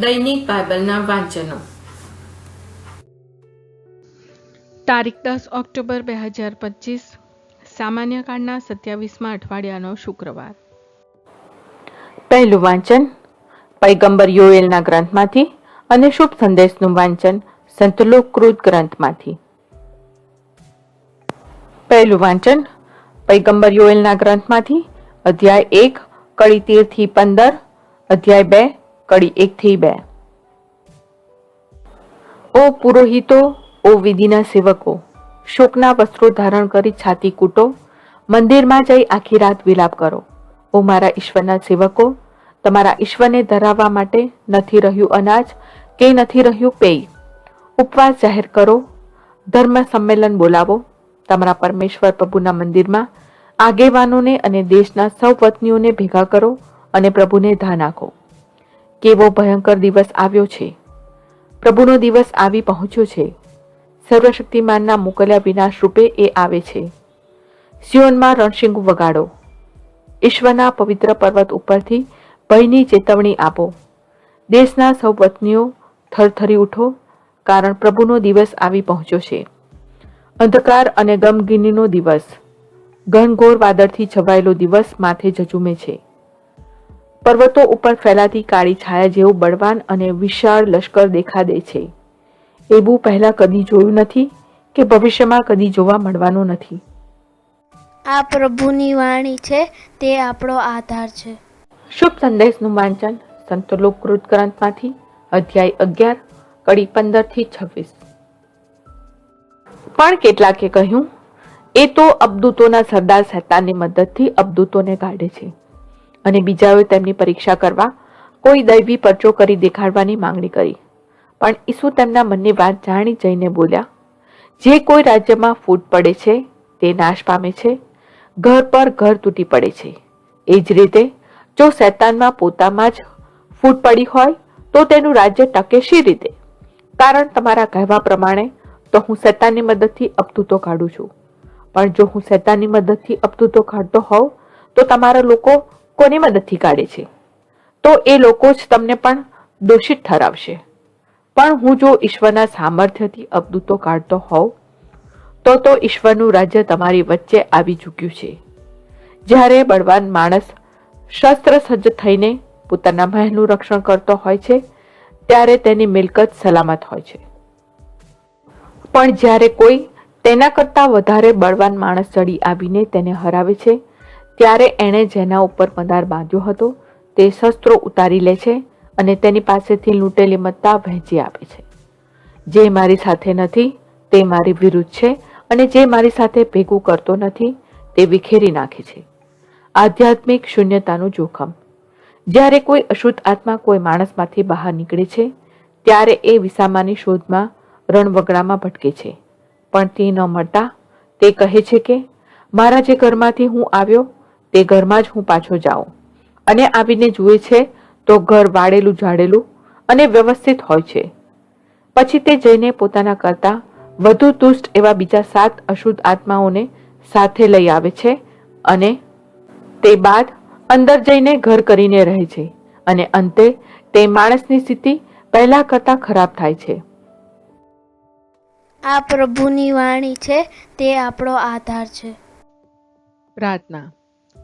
દૈનિક બાઇબલના વાંચનો. તારીખ દસ ઓક્ટોબર બે હજાર પચીસ સામાન્ય કાળના સત્યાવીસમાં અઠવાડિયાનો શુક્રવાર. પહેલું વાંચન પૈગંબર યોએલના ગ્રંથમાંથી અને શુભ સંદેશનું વાંચન સંતલોકૃત ગ્રંથમાંથી. પહેલું વાંચન પૈગંબર યોએલના ગ્રંથમાંથી અધ્યાય એક કડી તેરથી પંદર અધ્યાય બે કડી એક થી બે. ઓ પુરોહિતો, ઓ વિધિના સેવકો, શોકના વસ્ત્રો ધારણ કરી છાતી કૂટો, મંદિરમાં જઈ આખી રાત વિલાપ કરો. ઓ મારા ઈશ્વરના સેવકો, તમારા ઈશ્વરને ધરાવવા માટે નથી રહ્યું અનાજ કે નથી રહ્યું પેય. ઉપવાસ જાહેર કરો, ધર્મ સંમેલન બોલાવો. તમારા પરમેશ્વર પ્રભુના મંદિરમાં આગેવાનોને અને દેશના સૌ પત્નીઓને ભેગા કરો અને પ્રભુને ધા નાખો. કેવો ભયંકર દિવસ આવ્યો છે. પ્રભુનો દિવસ આવી પહોંચ્યો છે. સર્વશક્તિમાનના મોકલ્યા વિનાશ રૂપે એ આવે છે. સિયોનમાં રણશિંગ વગાડો. ઈશ્વરના પવિત્ર પર્વત ઉપરથી ભયની ચેતવણી આપો. દેશના સૌ વતનીઓ થરથરી ઉઠો, કારણ પ્રભુનો દિવસ આવી પહોંચ્યો છે. અંધકાર અને ગમગીનીનો દિવસ. ઘનઘોર વાદળથી છવાયેલો દિવસ માથે ઝઝુમે છે. પર્વતો ઉપર ફેલાતી કાળી છાયા જેવું બળવાન અને વિશાળ લશ્કર દેખા દે છે. એવું પહેલા કદી જોયું નથી કે ભવિષ્યમાં કદી જોવા મળવાનું નથી. આ પ્રભુની વાણી છે તે આપણો આધાર છે. શુભ સંદેશનું વાંચન સંતોલોકૃત ગ્રંથમાંથી અધ્યાય અગિયાર કડી પંદરથી છવ્વીસ. પણ કેટલાકે કહ્યું એ તો અબદૂતોના સરદાર શેતાનની મદદથી અબદૂતોને કાઢે છે. અને બીજાઓએ તેમની પરીક્ષા કરવા કોઈ દૈવી પરચો કરી દેખાડવાની માંગણી કરી. પણ ઈસુ તેમના મનની વાત જાણી જઈને બોલ્યા, જે કોઈ રાજ્યમાં ફૂટ પડે છે, તે નાશ પામે છે, ઘર પર ઘર તૂટી પડે છે. એ જ રીતે, જો શૈતાનમાં પોતામાં જ ફૂટ પડી હોય, તો તેનું રાજ્ય ટકે શી રીતે? કારણ તમારા કહેવા પ્રમાણે, તો હું શૈતાનની મદદથી અપતૂતો કાઢું છું. પણ જો હું શૈતાનની મદદથી અપતૂતો કાઢતો હોઉં, તો તમારા લોકો કોની મદદથી કાઢે છે? તો એ લોકો જ તમને પણ દોષિત ઠરાવશે. પણ હું જો ઈશ્વરના સામર્થ્યથી અપદૂતો કાઢતો હોઉં, તો તો ઈશ્વરનું રાજ્ય તમારી વચ્ચે આવી ચૂક્યું છે. જ્યારે બળવાન માણસ શસ્ત્ર સજ્જ થઈને પોતાના મહેલનું રક્ષણ કરતો હોય છે, ત્યારે તેની મિલકત સલામત હોય છે. પણ જ્યારે કોઈ તેના કરતાં વધારે બળવાન માણસ ચડી આવીને તેને હરાવે છે ત્યારે એણે જેના ઉપર પંદાર બાંધ્યો હતો, તે શસ્ત્રો ઉતારી લે છે અને તેની પાસેથી લૂંટેલી મત્તા વહેંચી આપે છે. જે મારી સાથે નથી, તે મારી વિરુદ્ધ છે અને જે મારી સાથે ભેગું કરતો નથી, તે વિખેરી નાખે છે. આધ્યાત્મિક શૂન્યતાનું જોખમ. જ્યારે કોઈ અશુદ્ધ આત્મા કોઈ માણસમાંથી બહાર નીકળે છે, ત્યારે એ વિસામાની શોધમાં રણવગડામાં ભટકે છે. પણ તે ન મળતા, તે કહે છે કે, મારા જે ઘરમાંથી હું આવ્યો તે ઘરમાં જ હું પાછો જાઉં. અને આવીને જુએ છે તો ઘર વાળેલું ઝાડેલું અને વ્યવસ્થિત હોય છે. પછી તે જઈને પોતાના કરતા વધુ દુષ્ટ એવા બીજા સાત અશુદ્ધ આત્માઓને સાથે લઈ આવે છે અને તે બાદ અંદર જઈને ઘર કરીને રહે છે અને અંતે તે માણસની સ્થિતિ પહેલા કરતા ખરાબ થાય છે. આ પ્રભુની વાણી છે તે આપણો આધાર છે. પ્રાર્થના.